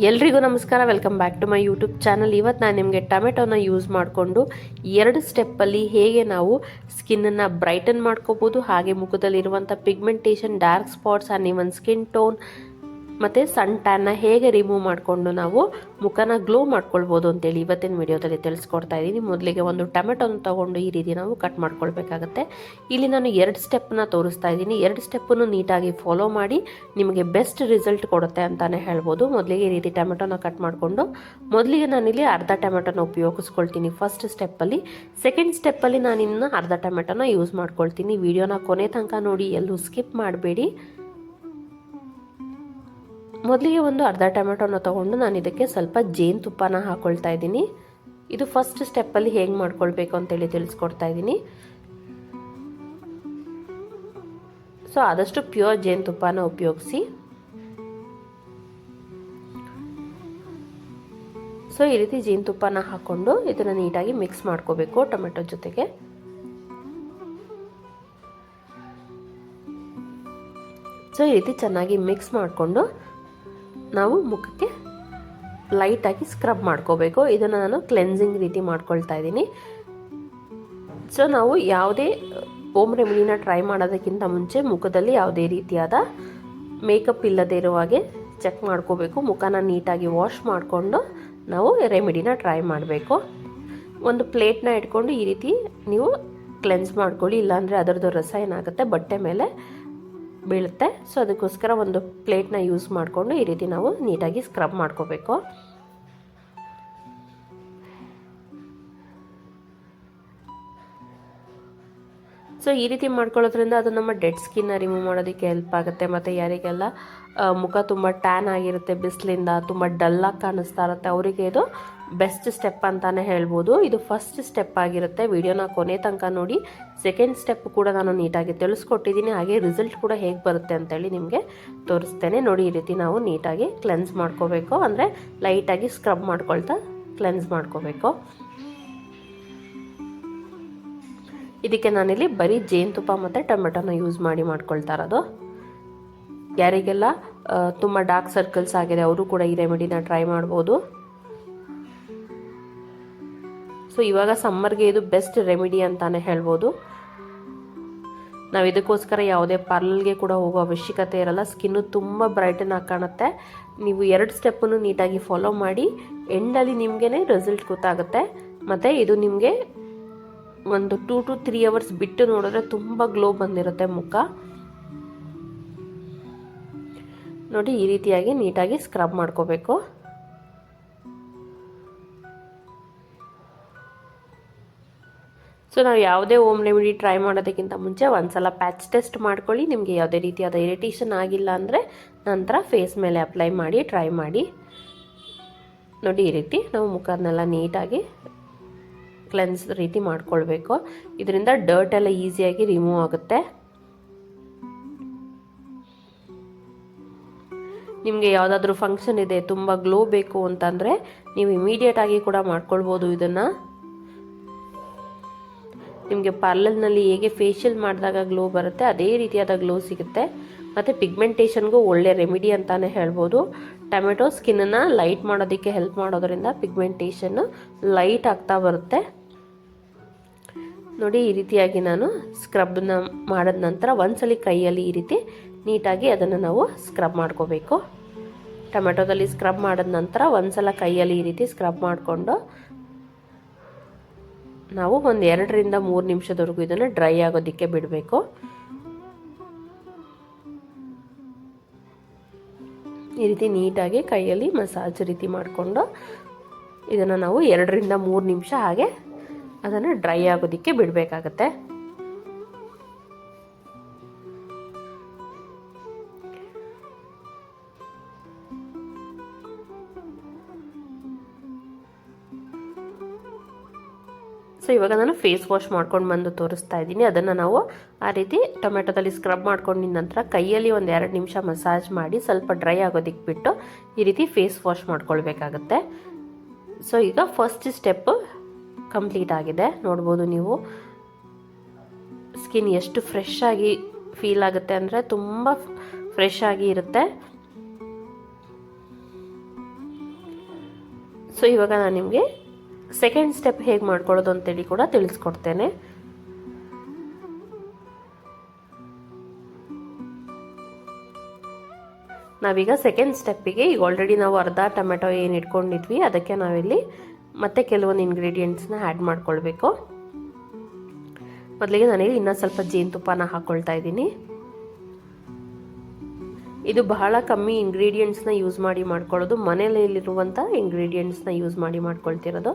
ಎಲ್ರಿಗೂ ನಮಸ್ಕಾರ welcome back to my YouTube channel ಇವತ್ತು ನಾನು ನಿಮಗೆ ಟೊಮೆಟೊನ ಯೂಸ್ ಮಾಡಿಕೊಂಡು ಎರಡು ಸ್ಟೆಪ್ಪಲ್ಲಿ ಹೇಗೆ ನಾವು ಸ್ಕಿನ್ನನ್ನು ಬ್ರೈಟನ್ ಮಾಡ್ಕೋಬೋದು, ಹಾಗೆ ಮುಖದಲ್ಲಿರುವಂಥ pigmentation dark spots and even skin tone ಮತ್ತು ಸನ್ ಟ್ಯಾನ್ನ ಹೇಗೆ ರಿಮೂವ್ ಮಾಡಿಕೊಂಡು ನಾವು ಮುಖನ ಗ್ಲೋ ಮಾಡ್ಕೊಳ್ಬೋದು ಅಂತೇಳಿ ಇವತ್ತಿನ ವಿಡಿಯೋದಲ್ಲಿ ತಿಳಿಸ್ಕೊಡ್ತಾ ಇದ್ದೀನಿ. ಮೊದಲಿಗೆ ಒಂದು ಟೊಮೆಟೊನ ತೊಗೊಂಡು ಈ ರೀತಿ ನಾವು ಕಟ್ ಮಾಡ್ಕೊಳ್ಬೇಕಾಗತ್ತೆ. ಇಲ್ಲಿ ನಾನು ಎರಡು ಸ್ಟೆಪ್ನ ತೋರಿಸ್ತಾ ಇದ್ದೀನಿ. ಎರಡು ಸ್ಟೆಪ್ಪನ್ನು ನೀಟಾಗಿ ಫಾಲೋ ಮಾಡಿ ನಿಮಗೆ ಬೆಸ್ಟ್ ರಿಸಲ್ಟ್ ಕೊಡುತ್ತೆ ಅಂತಲೇ ಹೇಳ್ಬೋದು. ಮೊದಲಿಗೆ ಈ ರೀತಿ ಟೊಮೆಟೊನ ಕಟ್ ಮಾಡಿಕೊಂಡು ಮೊದಲಿಗೆ ನಾನಿಲ್ಲಿ ಅರ್ಧ ಟೊಮೆಟೊನ ಉಪಯೋಗಿಸ್ಕೊಳ್ತೀನಿ ಫಸ್ಟ್ ಸ್ಟೆಪ್ಪಲ್ಲಿ ಸೆಕೆಂಡ್ ಸ್ಟೆಪ್ಪಲ್ಲಿ ನಾನು ಇನ್ನು ಅರ್ಧ ಟೊಮೆಟೊನ ಯೂಸ್ ಮಾಡ್ಕೊಳ್ತೀನಿ. ವಿಡಿಯೋನ ಕೊನೆ ತನಕ ನೋಡಿ ಎಲ್ಲೂ ಸ್ಕಿಪ್ ಮಾಡಬೇಡಿ. ಮೊದಲಿಗೆ ಒಂದು ಅರ್ಧ ಟೊಮೆಟೊನ ತೊಗೊಂಡು ನಾನು ಇದಕ್ಕೆ ಸ್ವಲ್ಪ ಜೇನುತುಪ್ಪನ ಹಾಕ್ಕೊಳ್ತಾ ಇದ್ದೀನಿ. ಇದು ಫಸ್ಟ್ ಸ್ಟೆಪ್ಪಲ್ಲಿ ಹೇಗೆ ಮಾಡ್ಕೊಳ್ಬೇಕು ಅಂತೇಳಿ ತಿಳಿಸ್ಕೊಡ್ತಾ ಇದ್ದೀನಿ. ಸೊ ಆದಷ್ಟು ಪ್ಯೂರ್ ಜೇನುತುಪ್ಪನ ಉಪಯೋಗಿಸಿ. ಸೊ ಈ ರೀತಿ ಜೇನುತುಪ್ಪನ ಹಾಕ್ಕೊಂಡು ಇದನ್ನು ನೀಟಾಗಿ ಮಿಕ್ಸ್ ಮಾಡ್ಕೋಬೇಕು ಟೊಮೆಟೊ ಜೊತೆಗೆ. ಸೊ ಈ ರೀತಿ ಚೆನ್ನಾಗಿ ಮಿಕ್ಸ್ ಮಾಡಿಕೊಂಡು ನಾವು ಮುಖಕ್ಕೆ ಲೈಟಾಗಿ ಸ್ಕ್ರಬ್ ಮಾಡ್ಕೋಬೇಕು. ಇದನ್ನು ನಾನು ಕ್ಲೆನ್ಸಿಂಗ್ ರೀತಿ ಮಾಡ್ಕೊಳ್ತಾ ಇದ್ದೀನಿ. ಸೊ ನಾವು ಯಾವುದೇ ಓಮ್ ರೆಮಿಡಿನ ಟ್ರೈ ಮಾಡೋದಕ್ಕಿಂತ ಮುಂಚೆ ಮುಖದಲ್ಲಿ ಯಾವುದೇ ರೀತಿಯಾದ ಮೇಕಪ್ ಇಲ್ಲದೇ ಇರೋ ಹಾಗೆ ಚೆಕ್ ಮಾಡ್ಕೋಬೇಕು. ಮುಖನ ನೀಟಾಗಿ ವಾಶ್ ಮಾಡಿಕೊಂಡು ನಾವು ರೆಮಿಡಿನ ಟ್ರೈ ಮಾಡಬೇಕು. ಒಂದು ಪ್ಲೇಟ್ನ ಇಟ್ಕೊಂಡು ಈ ರೀತಿ ನೀವು ಕ್ಲೆನ್ಸ್ ಮಾಡ್ಕೊಳ್ಳಿ. ಇಲ್ಲಾಂದರೆ ಅದರದ್ದು ರಸ ಏನಾಗುತ್ತೆ? ಬಟ್ಟೆ ಮೇಲೆ ಬೀಳುತ್ತೆ. ಸೊ ಅದಕ್ಕೋಸ್ಕರ ಒಂದು ಪ್ಲೇಟ್ನ ಯೂಸ್ ಮಾಡಿಕೊಂಡು ಈ ರೀತಿ ನಾವು ನೀಟಾಗಿ ಸ್ಕ್ರಬ್ ಮಾಡ್ಕೋಬೇಕು. ಸೊ ಈ ರೀತಿ ಮಾಡ್ಕೊಳ್ಳೋದ್ರಿಂದ ಅದು ನಮ್ಮ ಡೆಡ್ ಸ್ಕಿನ್ನ ರಿಮೂವ್ ಮಾಡೋದಕ್ಕೆ ಹೆಲ್ಪ್ ಆಗುತ್ತೆ. ಮತ್ತು ಯಾರಿಗೆಲ್ಲ ಮುಖ ತುಂಬ ಟ್ಯಾನ್ ಆಗಿರುತ್ತೆ, ಬಿಸಿಲಿಂದ ತುಂಬ ಡಲ್ಲಾಗಿ ಕಾಣಿಸ್ತಾ ಇರುತ್ತೆ, ಅವರಿಗೆ ಇದು ಬೆಸ್ಟ್ ಸ್ಟೆಪ್ ಅಂತಲೇ ಹೇಳ್ಬೋದು. ಇದು ಫಸ್ಟ್ ಸ್ಟೆಪ್ ಆಗಿರುತ್ತೆ. ವಿಡಿಯೋನ ಕೊನೆ ತನಕ ನೋಡಿ. ಸೆಕೆಂಡ್ ಸ್ಟೆಪ್ ಕೂಡ ನಾನು ನೀಟಾಗಿ ತಿಳಿಸ್ಕೊಟ್ಟಿದ್ದೀನಿ. ಹಾಗೆ ರಿಸಲ್ಟ್ ಕೂಡ ಹೇಗೆ ಬರುತ್ತೆ ಅಂತೇಳಿ ನಿಮಗೆ ತೋರಿಸ್ತೇನೆ. ನೋಡಿ, ಈ ರೀತಿ ನಾವು ನೀಟಾಗಿ ಕ್ಲೆನ್ಸ್ ಮಾಡ್ಕೋಬೇಕು. ಅಂದರೆ ಲೈಟಾಗಿ ಸ್ಕ್ರಬ್ ಮಾಡ್ಕೊಳ್ತಾ ಕ್ಲೆನ್ಸ್ ಮಾಡ್ಕೋಬೇಕು. ಇದಕ್ಕೆ ನಾನಿಲ್ಲಿ ಬರೀ ಜೇನುತುಪ್ಪ ಮತ್ತು ಟೊಮೆಟೊನ ಯೂಸ್ ಮಾಡಿ ಮಾಡ್ಕೊಳ್ತಾ ಇರೋದು. ಯಾರಿಗೆಲ್ಲ ತುಂಬ ಡಾರ್ಕ್ ಸರ್ಕಲ್ಸ್ ಆಗಿದೆ, ಅವರು ಕೂಡ ಈ ರೆಮಿಡಿನ ಟ್ರೈ ಮಾಡ್ಬೋದು. ಸೊ ಇವಾಗ ಸಮ್ಮರ್ಗೆ ಇದು ಬೆಸ್ಟ್ ರೆಮಿಡಿ ಅಂತಾನೆ ಹೇಳ್ಬೋದು. ನಾವು ಇದಕ್ಕೋಸ್ಕರ ಯಾವುದೇ ಪಾರ್ಲರ್ಗೆ ಕೂಡ ಹೋಗೋ ಅವಶ್ಯಕತೆ ಇರಲ್ಲ. ಸ್ಕಿನ್ನು ತುಂಬ ಬ್ರೈಟನ್ ಆಗಿ ಕಾಣುತ್ತೆ. ನೀವು ಎರಡು ಸ್ಟೆಪ್ಪನ್ನು ನೀಟಾಗಿ ಫಾಲೋ ಮಾಡಿ ಎಂಡಲ್ಲಿ ನಿಮಗೇ ರಿಸಲ್ಟ್ ಗೊತ್ತಾಗುತ್ತೆ. ಮತ್ತು ಇದು ನಿಮಗೆ ಒಂದು ಟೂ ಟು ತ್ರೀ ಅವರ್ಸ್ ಬಿಟ್ಟು ನೋಡಿದ್ರೆ ತುಂಬ ಗ್ಲೋ ಬಂದಿರುತ್ತೆ ಮುಖ. ನೋಡಿ, ಈ ರೀತಿಯಾಗಿ ನೀಟಾಗಿ ಸ್ಕ್ರಬ್ ಮಾಡ್ಕೋಬೇಕು. ಸೊ ನಾವು ಯಾವುದೇ ಓಮ್ ರೆಮಿಡಿ ಟ್ರೈ ಮಾಡೋದಕ್ಕಿಂತ ಮುಂಚೆ ಒಂದ್ಸಲ ಪ್ಯಾಚ್ ಟೆಸ್ಟ್ ಮಾಡ್ಕೊಳ್ಳಿ. ನಿಮಗೆ ಯಾವುದೇ ರೀತಿಯಾದ ಇರಿಟೇಷನ್ ಆಗಿಲ್ಲ ಅಂದರೆ ನಂತರ ಫೇಸ್ ಮೇಲೆ ಅಪ್ಲೈ ಮಾಡಿ, ಟ್ರೈ ಮಾಡಿ. ನೋಡಿ ಈ ರೀತಿ ನಾವು ಮುಖದನ್ನೆಲ್ಲ ನೀಟಾಗಿ ಕ್ಲೆನ್ಸ್ ರೀತಿ ಮಾಡ್ಕೊಳ್ಬೇಕು. ಇದರಿಂದ ಡರ್ಟ್ ಎಲ್ಲ ಈಸಿಯಾಗಿ ರಿಮೂವ್ ಆಗುತ್ತೆ. ನಿಮಗೆ ಯಾವುದಾದ್ರೂ ಫಂಕ್ಷನ್ ಇದೆ, ತುಂಬ ಗ್ಲೋ ಬೇಕು ಅಂತಂದರೆ ನೀವು ಇಮಿಡಿಯೇಟಾಗಿ ಕೂಡ ಮಾಡ್ಕೊಳ್ಬೋದು ಇದನ್ನು. ನಿಮಗೆ ಪಾರ್ಲರ್ನಲ್ಲಿ ಹೇಗೆ ಫೇಶಿಯಲ್ ಮಾಡಿದಾಗ ಗ್ಲೋ ಬರುತ್ತೆ, ಅದೇ ರೀತಿಯಾದ ಗ್ಲೋ ಸಿಗುತ್ತೆ. ಮತ್ತು ಪಿಗ್ಮೆಂಟೇಷನ್ಗೂ ಒಳ್ಳೆ ರೆಮಿಡಿ ಅಂತಲೇ ಹೇಳ್ಬೋದು. ಟೊಮೆಟೊ ಸ್ಕಿನ್ನನ್ನು ಲೈಟ್ ಮಾಡೋದಕ್ಕೆ ಹೆಲ್ಪ್ ಮಾಡೋದರಿಂದ ಪಿಗ್ಮೆಂಟೇಷನ್ನು ಲೈಟ್ ಆಗ್ತಾ ಬರುತ್ತೆ. ನೋಡಿ, ಈ ರೀತಿಯಾಗಿ ನಾನು ಸ್ಕ್ರಬ್ನ ಮಾಡಿದ ನಂತರ ಒಂದ್ಸಲಿ ಕೈಯಲ್ಲಿ ಈ ರೀತಿ ನೀಟಾಗಿ ಅದನ್ನು ನಾವು ಸ್ಕ್ರಬ್ ಮಾಡ್ಕೋಬೇಕು. ಟೊಮೆಟೊದಲ್ಲಿ ಸ್ಕ್ರಬ್ ಮಾಡಿದ ನಂತರ ಒಂದ್ಸಲ ಕೈಯಲ್ಲಿ ಈ ರೀತಿ ಸ್ಕ್ರಬ್ ಮಾಡಿಕೊಂಡು ನಾವು ಒಂದು ಎರಡರಿಂದ ಮೂರು ನಿಮಿಷದವರೆಗೂ ಇದನ್ನು ಡ್ರೈ ಆಗೋದಕ್ಕೆ ಬಿಡಬೇಕು. ಈ ರೀತಿ ನೀಟಾಗಿ ಕೈಯಲ್ಲಿ ಮಸಾಜ್ ರೀತಿ ಮಾಡಿಕೊಂಡು ಇದನ್ನು ನಾವು ಎರಡರಿಂದ ಮೂರು ನಿಮಿಷ ಹಾಗೆ ಅದನ್ನು ಡ್ರೈ ಆಗೋದಕ್ಕೆ ಬಿಡಬೇಕಾಗತ್ತೆ. ಸೊ ಇವಾಗ ನಾನು ಫೇಸ್ ವಾಶ್ ಮಾಡ್ಕೊಂಡು ಬಂದು ತೋರಿಸ್ತಾ ಇದ್ದೀನಿ. ಅದನ್ನು ನಾವು ಆ ರೀತಿ ಟೊಮೆಟೊದಲ್ಲಿ ಸ್ಕ್ರಬ್ ಮಾಡ್ಕೊಂಡಿದ ನಂತರ ಕೈಯಲ್ಲಿ ಒಂದು ಎರಡು ನಿಮಿಷ ಮಸಾಜ್ ಮಾಡಿ ಸ್ವಲ್ಪ ಡ್ರೈ ಆಗೋದಿಕ್ಕೆ ಬಿಟ್ಟು ಈ ರೀತಿ ಫೇಸ್ ವಾಶ್ ಮಾಡ್ಕೊಳ್ಬೇಕಾಗತ್ತೆ. ಸೊ ಈಗ ಫಸ್ಟ್ ಸ್ಟೆಪ್ ಕಂಪ್ಲೀಟ್ ಆಗಿದೆ. ನೋಡ್ಬೋದು ನೀವು. ಸ್ಕಿನ್ ಎಷ್ಟು ಫ್ರೆಶ್ ಆಗಿ ಫೀಲ್ ಆಗುತ್ತೆ ಅಂದರೆ ತುಂಬ ಫ್ರೆಶ್ ಆಗಿ ಇರುತ್ತೆ. ಸೊ ಇವಾಗ ನಾನು ನಿಮಗೆ ಸೆಕೆಂಡ್ ಸ್ಟೆಪ್ ಹೇಗೆ ಮಾಡ್ಕೊಳ್ಳೋದು ಅಂತೇಳಿ ಕೂಡ ತಿಳಿಸ್ಕೊಡ್ತೇನೆ. ನಾವೀಗ ಸೆಕೆಂಡ್ ಸ್ಟೆಪ್ಪಿಗೆ ಈಗ ಆಲ್ರೆಡಿ ನಾವು ಅರ್ಧ ಟೊಮೆಟೊ ಏನು ಇಟ್ಕೊಂಡಿದ್ವಿ, ಅದಕ್ಕೆ ನಾವಿಲ್ಲಿ ಮತ್ತೆ ಕೆಲವೊಂದು ಇಂಗ್ರೀಡಿಯೆಂಟ್ಸ್ನ ಆ್ಯಡ್ ಮಾಡ್ಕೊಳ್ಬೇಕು. ಮೊದಲಿಗೆ ನಾನಿಲ್ಲಿ ಇನ್ನೂ ಸ್ವಲ್ಪ ಜೇನುತುಪ್ಪನ ಹಾಕ್ಕೊಳ್ತಾ ಇದ್ದೀನಿ. ಇದು ಬಹಳ ಕಮ್ಮಿ ಇಂಗ್ರೀಡಿಯೆಂಟ್ಸ್ನ ಯೂಸ್ ಮಾಡಿ ಮಾಡ್ಕೊಳ್ಳೋದು. ಮನೆಯಲ್ಲಿರುವಂಥ ಇಂಗ್ರೀಡಿಯೆಂಟ್ಸ್ನ ಯೂಸ್ ಮಾಡಿ ಮಾಡ್ಕೊಳ್ತಿರೋದು.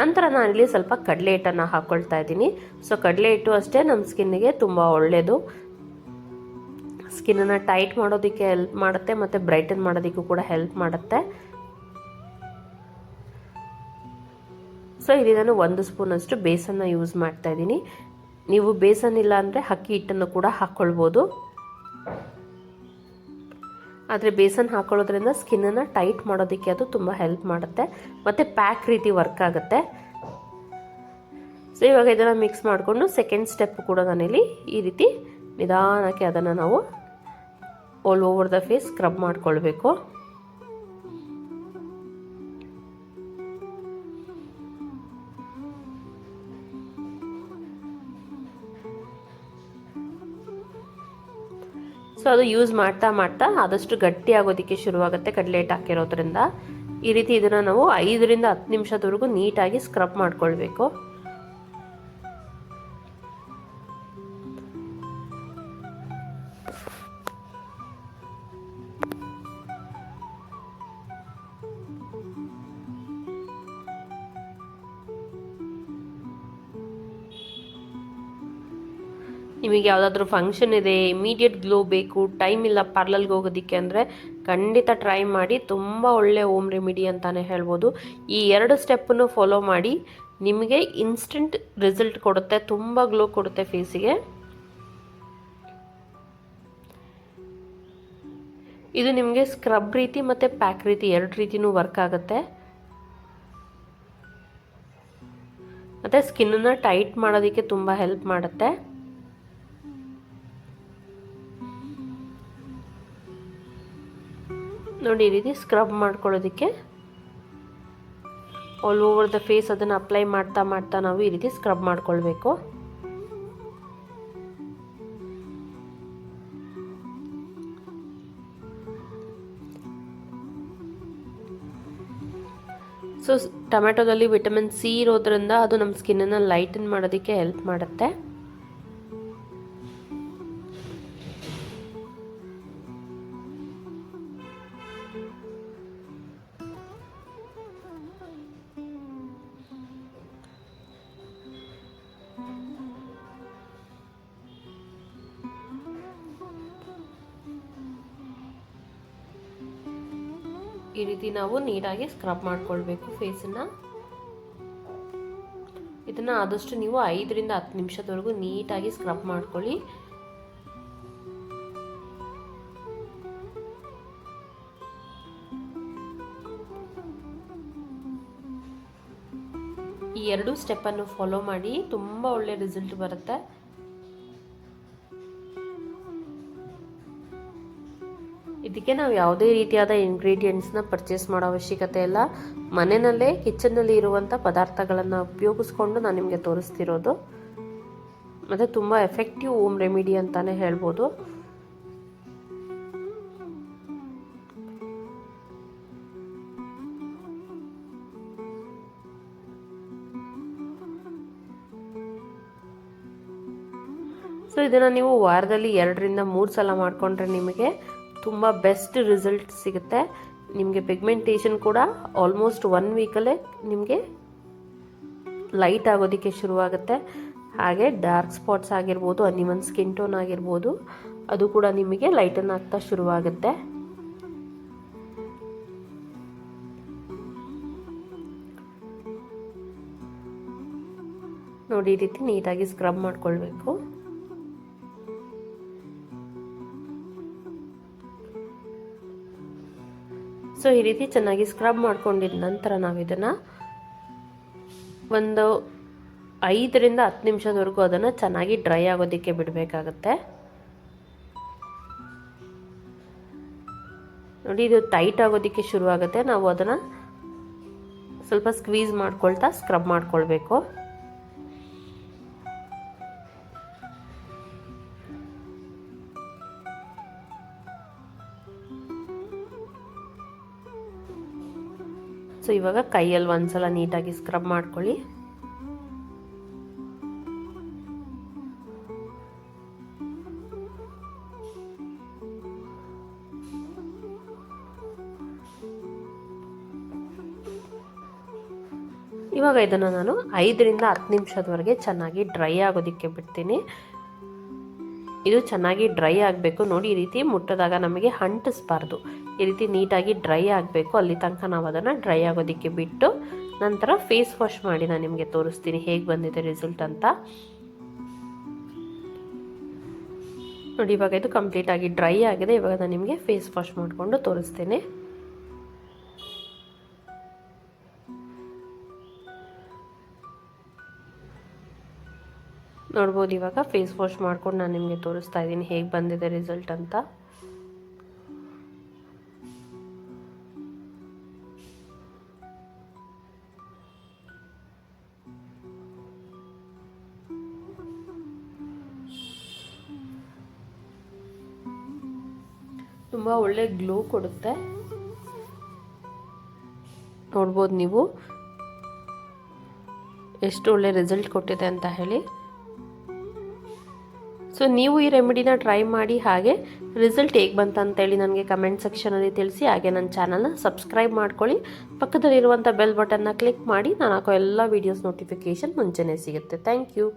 ನಂತರ ನಾನಿಲ್ಲಿ ಸ್ವಲ್ಪ ಕಡಲೆ ಹಿಟ್ಟನ್ನು ಹಾಕ್ಕೊಳ್ತಾ ಇದ್ದೀನಿ. ಸೊ ಕಡಲೆ ಹಿಟ್ಟು ಅಷ್ಟೇ ನಮ್ಮ ಸ್ಕಿನ್ನಿಗೆ ತುಂಬ ಒಳ್ಳೆಯದು ಸ್ಕಿನ್ನನ್ನು ಟೈಟ್ ಮಾಡೋದಕ್ಕೆ ಹೆಲ್ಪ್ ಮಾಡುತ್ತೆ ಮತ್ತು ಬ್ರೈಟನ್ ಮಾಡೋದಕ್ಕೂ ಕೂಡ ಹೆಲ್ಪ್ ಮಾಡುತ್ತೆ. ಸೊ ಇಲ್ಲಿ ನಾನು ಒಂದು ಸ್ಪೂನಷ್ಟು ಬೇಸನ್ನ ಯೂಸ್ ಮಾಡ್ತಾ ಇದ್ದೀನಿ. ನೀವು ಬೇಸನ್ ಇಲ್ಲ ಅಂದರೆ ಅಕ್ಕಿ ಹಿಟ್ಟನ್ನು ಕೂಡ ಹಾಕ್ಕೊಳ್ಬೋದು ಆದರೆ ಬೇಸನ್ ಹಾಕೊಳ್ಳೋದ್ರಿಂದ ಸ್ಕಿನ್ನನ್ನು ಟೈಟ್ ಮಾಡೋದಕ್ಕೆ ಅದು ತುಂಬ ಹೆಲ್ಪ್ ಮಾಡುತ್ತೆ. ಮತ್ತು ಪ್ಯಾಕ್ ರೀತಿ ವರ್ಕ್ ಆಗುತ್ತೆ. ಸೊ ಇವಾಗ ಇದನ್ನು ಮಿಕ್ಸ್ ಮಾಡಿಕೊಂಡು ಸೆಕೆಂಡ್ ಸ್ಟೆಪ್ ಕೂಡ ನಾನಿಲ್ಲಿ ಈ ರೀತಿ ನಿಧಾನಕ್ಕೆ ಅದನ್ನು ನಾವು all over the face scrub ಮಾಡ್ಕೊಳ್ಬೇಕು. ಸೊ ಅದು ಯೂಸ್ ಮಾಡ್ತಾ ಮಾಡ್ತಾ ಆದಷ್ಟು ಗಟ್ಟಿ ಆಗೋದಕ್ಕೆ ಶುರುವಾಗುತ್ತೆ ಕಡಲೆ ಹಿಟ್ಟು ಹಾಕಿರೋದ್ರಿಂದ. ಈ ರೀತಿ ಇದನ್ನು ನಾವು ಐದರಿಂದ ಹತ್ತು ನಿಮಿಷದವರೆಗೂ ನೀಟಾಗಿ ಸ್ಕ್ರಬ್ ಮಾಡ್ಕೊಳ್ಬೇಕು. ನಿಮಗೆ ಯಾವುದಾದ್ರೂ ಫಂಕ್ಷನ್ ಇದೆ ಇಮಿಡಿಯೇಟ್ ಗ್ಲೋ ಬೇಕು ಟೈಮ್ ಇಲ್ಲ ಪಾರ್ಲರ್ಗೆ ಹೋಗೋದಕ್ಕೆ ಅಂದರೆ ಖಂಡಿತ ಟ್ರೈ ಮಾಡಿ, ತುಂಬ ಒಳ್ಳೆ ಓಮ್ ರೆಮಿಡಿ ಅಂತಲೇ ಹೇಳ್ಬೋದು. ಈ ಎರಡು ಸ್ಟೆಪ್ಪನ್ನು ಫಾಲೋ ಮಾಡಿ, ನಿಮಗೆ ಇನ್ಸ್ಟೆಂಟ್ ರಿಸಲ್ಟ್ ಕೊಡುತ್ತೆ, ತುಂಬ ಗ್ಲೋ ಕೊಡುತ್ತೆ ಫೇಸಿಗೆ ಇದು ನಿಮಗೆ ಸ್ಕ್ರಬ್ ರೀತಿ ಮತ್ತು ಪ್ಯಾಕ್ ರೀತಿ ಎರಡು ರೀತಿನೂ ವರ್ಕ್ ಆಗುತ್ತೆ. ಮತ್ತು ಸ್ಕಿನ್ನನ್ನು ಟೈಟ್ ಮಾಡೋದಕ್ಕೆ ತುಂಬ ಹೆಲ್ಪ್ ಮಾಡುತ್ತೆ. ನೋಡಿ, ಈ ರೀತಿ ಸ್ಕ್ರಬ್ ಮಾಡ್ಕೊಳ್ಳೋದಕ್ಕೆ ಆಲ್ ಓವರ್ ದ ಫೇಸ್ ಅದನ್ನು ಅಪ್ಲೈ ಮಾಡ್ತಾ ಮಾಡ್ತಾ ನಾವು ಈ ರೀತಿ ಸ್ಕ್ರಬ್ ಮಾಡ್ಕೊಳ್ಬೇಕು. ಸೊ ಟೊಮೆಟೊದಲ್ಲಿ ವಿಟಮಿನ್ ಸಿ ಇರೋದ್ರಿಂದ ಅದು ನಮ್ಮ ಸ್ಕಿನ್ನನ್ನು ಲೈಟನ್ ಮಾಡೋದಕ್ಕೆ ಹೆಲ್ಪ್ ಮಾಡುತ್ತೆ. ಈ ರೀತಿ ನಾವು ನೀಟಾಗಿ ಸ್ಕ್ರಬ್ ಮಾಡ್ಕೊಳ್ಬೇಕು ಫೇಸನ್ನ ಇದನ್ನು ಆದಷ್ಟು ನೀವು ಐದರಿಂದ ಹತ್ತು ನಿಮಿಷದವರೆಗೂ ನೀಟಾಗಿ ಸ್ಕ್ರಬ್ ಮಾಡ್ಕೊಳ್ಳಿ. ಈ ಎರಡೂ ಸ್ಟೆಪ್ಪನ್ನು ಫಾಲೋ ಮಾಡಿ, ತುಂಬ ಒಳ್ಳೆ ರಿಸಲ್ಟ್ ಬರುತ್ತೆ. ಇದಕ್ಕೆ ನಾವು ಯಾವುದೇ ರೀತಿಯಾದ ಇಂಗ್ರೀಡಿಯೆಂಟ್ಸ್ನ ಪರ್ಚೇಸ್ ಮಾಡೋ ಅವಶ್ಯಕತೆ ಇಲ್ಲ. ಮನೆಯಲ್ಲೇ ಕಿಚನ್ನಲ್ಲಿ ಇರುವಂಥ ಪದಾರ್ಥಗಳನ್ನು ಉಪಯೋಗಿಸ್ಕೊಂಡು ನಾನು ನಿಮಗೆ ತೋರಿಸ್ತಿರೋದು. ಮತ್ತು ತುಂಬ ಎಫೆಕ್ಟಿವ್ ಹೋಮ್ ರೆಮಿಡಿ ಅಂತಲೇ ಹೇಳ್ಬೋದು. ಸೊ ಇದನ್ನು ನೀವು ವಾರದಲ್ಲಿ ಎರಡರಿಂದ ಮೂರು ಸಲ ಮಾಡಿಕೊಂಡ್ರೆ ನಿಮಗೆ ತುಂಬ ಬೆಸ್ಟ್ ರಿಸಲ್ಟ್ ಸಿಗುತ್ತೆ. ನಿಮಗೆ ಪಿಗ್ಮೆಂಟೇಷನ್ ಕೂಡ ಆಲ್ಮೋಸ್ಟ್ ಒನ್ ವೀಕಲ್ಲೇ ನಿಮಗೆ ಲೈಟ್ ಆಗೋದಕ್ಕೆ ಶುರುವಾಗುತ್ತೆ. ಹಾಗೆ ಡಾರ್ಕ್ ಸ್ಪಾಟ್ಸ್ ಆಗಿರ್ಬೋದು ಅನಿಮನ್ ಸ್ಕಿನ್ ಟೋನ್ ಆಗಿರ್ಬೋದು, ಅದು ಕೂಡ ನಿಮಗೆ ಲೈಟನ್ ಆಗ್ತಾ ಶುರುವಾಗುತ್ತೆ. ನೋಡಿ, ಈ ರೀತಿ ನೀಟಾಗಿ ಸ್ಕ್ರಬ್ ಮಾಡ್ಕೊಳ್ಬೇಕು. ಸೊ, ಈ ರೀತಿ ಚೆನ್ನಾಗಿ ಸ್ಕ್ರಬ್ ಮಾಡ್ಕೊಂಡಿದ ನಂತರ ನಾವು ಇದನ್ನು ಒಂದು ಐದರಿಂದ ಹತ್ತು ನಿಮಿಷದವರೆಗೂ ಅದನ್ನು ಚೆನ್ನಾಗಿ ಡ್ರೈ ಆಗೋದಕ್ಕೆ ಬಿಡಬೇಕಾಗತ್ತೆ. ನೋಡಿ, ಇದು ಟೈಟ್ ಆಗೋದಕ್ಕೆ ಶುರುವಾಗುತ್ತೆ. ನಾವು ಅದನ್ನು ಸ್ವಲ್ಪ ಸ್ಕ್ವೀಸ್ ಮಾಡ್ಕೊಳ್ತಾ ಸ್ಕ್ರಬ್ ಮಾಡ್ಕೊಳ್ಬೇಕು. ಸೊ ಇವಾಗ ಕೈಯಲ್ಲಿ ಒಂದ್ಸಲ ನೀಟಾಗಿ ಸ್ಕ್ರಬ್ ಮಾಡ್ಕೊಳ್ಳಿ. ಇವಾಗ ಇದನ್ನು ನಾನು ಐದರಿಂದ ಹತ್ತು ನಿಮಿಷದವರೆಗೆ ಚೆನ್ನಾಗಿ ಡ್ರೈ ಆಗೋದಕ್ಕೆ ಬಿಡ್ತೀನಿ. ಇದು ಚೆನ್ನಾಗಿ ಡ್ರೈ ಆಗಬೇಕು. ನೋಡಿ, ಈ ರೀತಿ ಮುಟ್ಟದಾಗ ನಮಗೆ ಅಂಟಿಸ್ಬಾರ್ದು ಈ ರೀತಿ ನೀಟಾಗಿ ಡ್ರೈ ಆಗಬೇಕು. ಅಲ್ಲಿ ತನಕ ನಾವು ಅದನ್ನು ಡ್ರೈ ಆಗೋದಕ್ಕೆ ಬಿಟ್ಟು ನಂತರ ಫೇಸ್ ವಾಶ್ ಮಾಡಿ ನಾನು ನಿಮಗೆ ತೋರಿಸ್ತೀನಿ ಹೇಗೆ ಬಂದಿದೆ ರಿಸಲ್ಟ್ ಅಂತ. ನೋಡಿ, ಇವಾಗ ಇದು ಕಂಪ್ಲೀಟಾಗಿ ಡ್ರೈ ಆಗಿದೆ. ಇವಾಗ ನಾನು ನಿಮಗೆ ಫೇಸ್ ವಾಶ್ ಮಾಡಿಕೊಂಡು ತೋರಿಸ್ತೇನೆ. ನೋಡ್ಬೋದು, ಇವಾಗ ಫೇಸ್ ವಾಶ್ ಮಾಡ್ಕೊಂಡು ನಾನು ನಿಮಗೆ ತೋರಿಸ್ತಾ ಇದ್ದೀನಿ ಹೇಗೆ ಬಂದಿದೆ ರಿಸಲ್ಟ್ ಅಂತ. ಒಳ್ಳೆ ಗ್ಲೋ ಕೊಡುತ್ತೆ. ನೋಡ್ಬೋದು ನೀವು. ಎಷ್ಟು ಒಳ್ಳೆ ರಿಸಲ್ಟ್ ಕೊಟ್ಟಿದೆ ಅಂತ ಹೇಳಿ. ಸೊ ನೀವು ಈ ರೆಮಿಡಿನ ಟ್ರೈ ಮಾಡಿ ಹಾಗೆ ರಿಸಲ್ಟ್ ಹೇಗೆ ಬಂತಂತೇಳಿ ನನಗೆ ಕಮೆಂಟ್ ಸೆಕ್ಷನಲ್ಲಿ ತಿಳಿಸಿ, ಹಾಗೆ ನನ್ನ ಚಾನಲ್ನ ಸಬ್ಸ್ಕ್ರೈಬ್ ಮಾಡ್ಕೊಳ್ಳಿ. ಪಕ್ಕದಲ್ಲಿರುವಂಥ ಬೆಲ್ ಬಟನ್ನ ಕ್ಲಿಕ್ ಮಾಡಿ, ನಾನು ಹಾಕೋ ಎಲ್ಲ ವೀಡಿಯೋಸ್ ನೋಟಿಫಿಕೇಷನ್ ಮುಂಚೆನೇ ಸಿಗುತ್ತೆ. Thank you